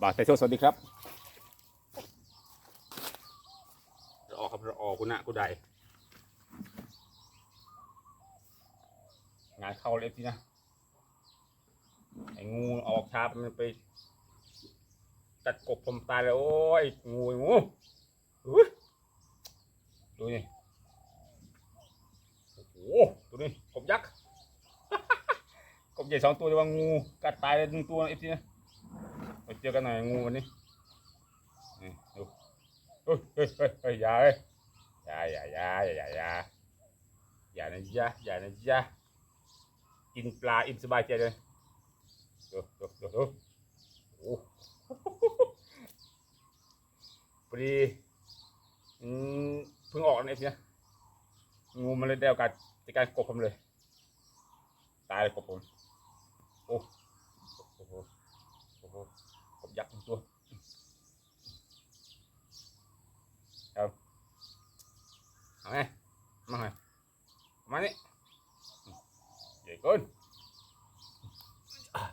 บ่าวไทโซสวัสดีครับรอครับรอคุณนะคุณใดงานเข้าเลยทีนะไอ้งูออกช้ามันไปจัดกบผมตายเลยโอ้ยงูงูดูนี่โอ้โหตัวนี้กบยักษ์กบใหญ่สองตัวแต่ว่างูกัดตายเลยหนึ่งตัวเอฟซีนะ ไปเจอกันหน่อยงูวันนี้นี่ดูเฮ้ยเฮ้ยเฮ้ยยอย่าเลยอย่าอย่าอย่าอย่าอย่าอย่านะจ๊ะอย่านะจ๊ะกินปลาอิ่มสบายใจเลยดูดูดูดูโอ้พอดีอืมเพิ่งออกนะเอฟซีนะงูมันเลยได้โอกาสในการกบผมเลย ตายเลยกบผม โอ้โอ้โหโอ้โห ยักษ์หนึ่งตัวครับเอาไงมาไงมานี่ใหญ่เกินอะ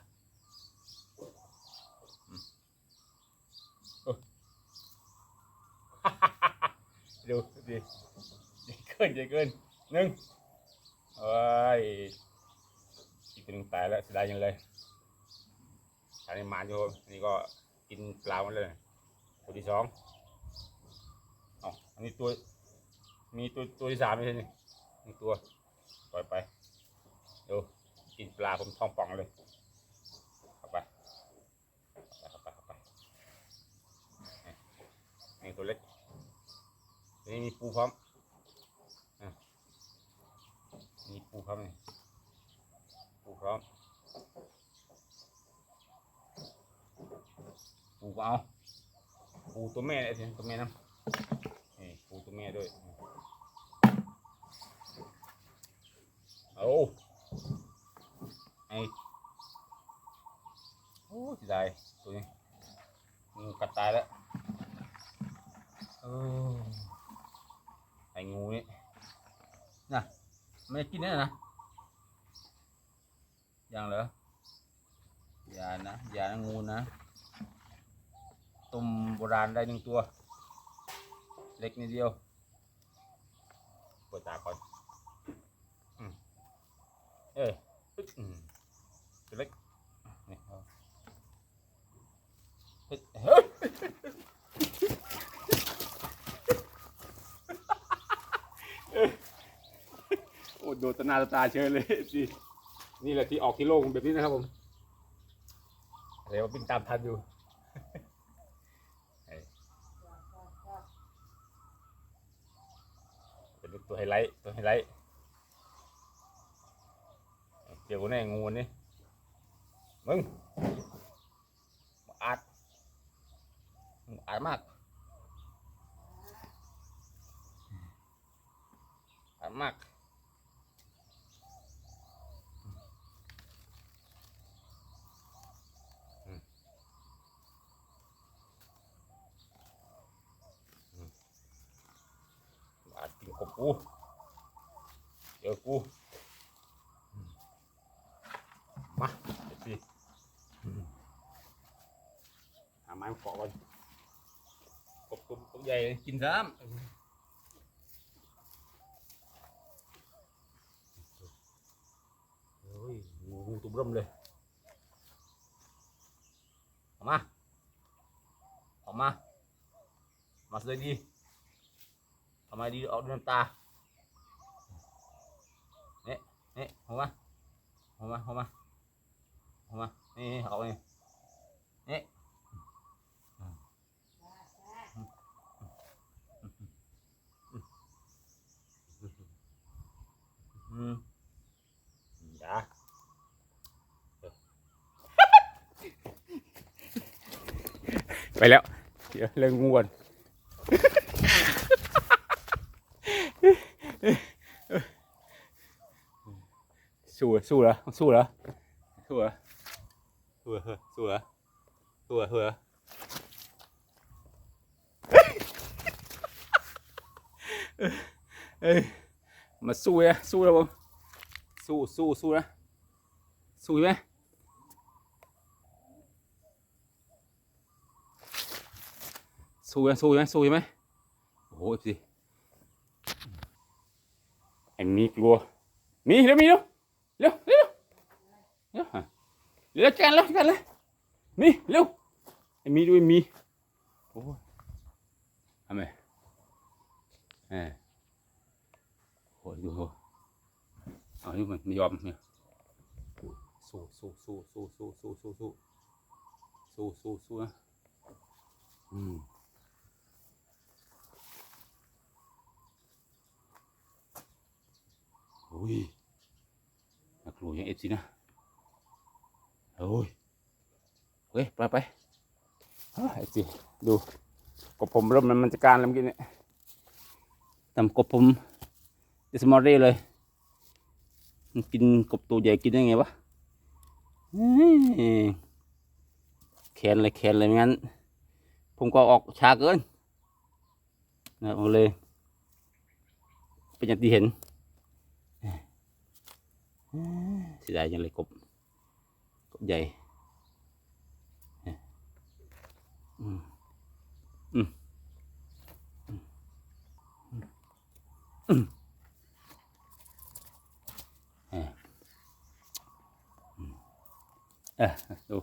อืมโอ้ดูดิใหญ่เกินใหญ่เกินหนึ่งเอ้ยอีกตัวหนึงตายแล้วเสียดายยังเลย อันนี้มาอยู่อันนี่ก็กินปลาหมดเลย ตัวที่สองอ๋ออันนี้ตัว มีตัวตัวที่สามไม่ใช่นี่หนึ่งตัวปล่อยไปดูกินปลาผมท้องป่องเลยเข้าไปเข้าไปเข้าไปนี่ตัวเล็กนี้มีปูพร้อมอะมีปูพร้อมนี่ ปูพร้อมปูก็ เอาปูตัวแม่ไอ้ทีตัวแม่น้ำนี่ปูตัวแม่ด้วยเอาไอ้โอ้สิได้ตัวนี้งูกัดตายแล้วเออไอ้งูนี่น่ะไม่กินแน่นะยังเหรออย่านะอย่านะงูนะ ตุ่มโบราณได้หนึ่งตัว เล็กนิดเดียวเปิดตาก่อนอืมเอ้ยปึ๊ดอืมตัวเล็กนี่เอาปึ๊ดเฮ้ยโอ้โดดตาหนาตาเชยเลยสินี่แหละที่ออกที่โลกแบบนี้นะครับผมเดี๋ยววิ่งตามทันอยู่ เป็น ตัวไฮไลท์ตัวไฮไลท์เกี่ยวกับแน่งูนี่มึงอาดอาดมากอาดมาก อาจ กินกบกูเจอกูอืมมาเดี๋ยวสิอืมหาไม้มาเกาะก่อนกบตัวตัวใหญ่กินซ้ำเฮ้ยงูงูตัวเริ่มเลยออกมาออกมามาเลยดี ทำไมดีออกด้วยน้ำตาเนี่ยเนี่ยหัวมาหัวมาหัวมาหัวมานี่นี่ออกนี่นี่อืมจ้าไปแล้วเดี๋ยวเรื่องงูก่อน สู้สู้เหรอสู้เหรอสู้เหรอสู้เหรอสู้เหรอสู้เหรอเอ้ยมาสู้นะสู้นะผมสู้สู้สู้นะสู้ไหมสู้ไหมสู้ไหมสู้ไหมโอ้โหสิอันนี้กลัวมีเดี๋ยวมีเดี๋ยว เร็วเร็วเร็วเร็วกันแล้วกันแล้วมีเร็วไอ้มีด้วยมีโอ้ยทำไมเออโอ้ยดูโหเอาอยู่มันไม่ยอมเนี่ยสู้สู้สู้สู้สู้สู้สู้สู้สู้สู้สู้นะอืมโอ้ย น่ากลัวยังเอฟซีนะโอ้ยเฮ้ยไปไปเอฟซีดูกบผมเริ่มมันมันจะการแล้วเมื่อกี้เนี่ยทำกบผมดิสมอรี่เลยมันกินกบตัวใหญ่กินได้ไงวะแขนเลยแขนเลยไม่งั้น ผมก็ออกช้าเกินนะครับเอาเลย เป็นอย่างที่เห็น เสียดายจังเลยกบกบใหญ่อืมอืมอืมเออดู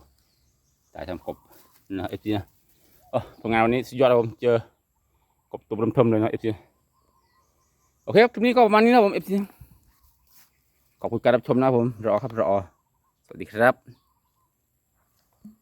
ตายทำกบนะเอฟซีนะโอ้ผลงานวันนี้สุดยอดครับผมเจอกบตัวเริ่มๆเลยนะเอฟซีโอเคครับคลิปนี้ก็ประมาณนี้นะผมเอฟซี ขอบคุณการรับชมนะครับผมรอครับรอ สวัสดีครับ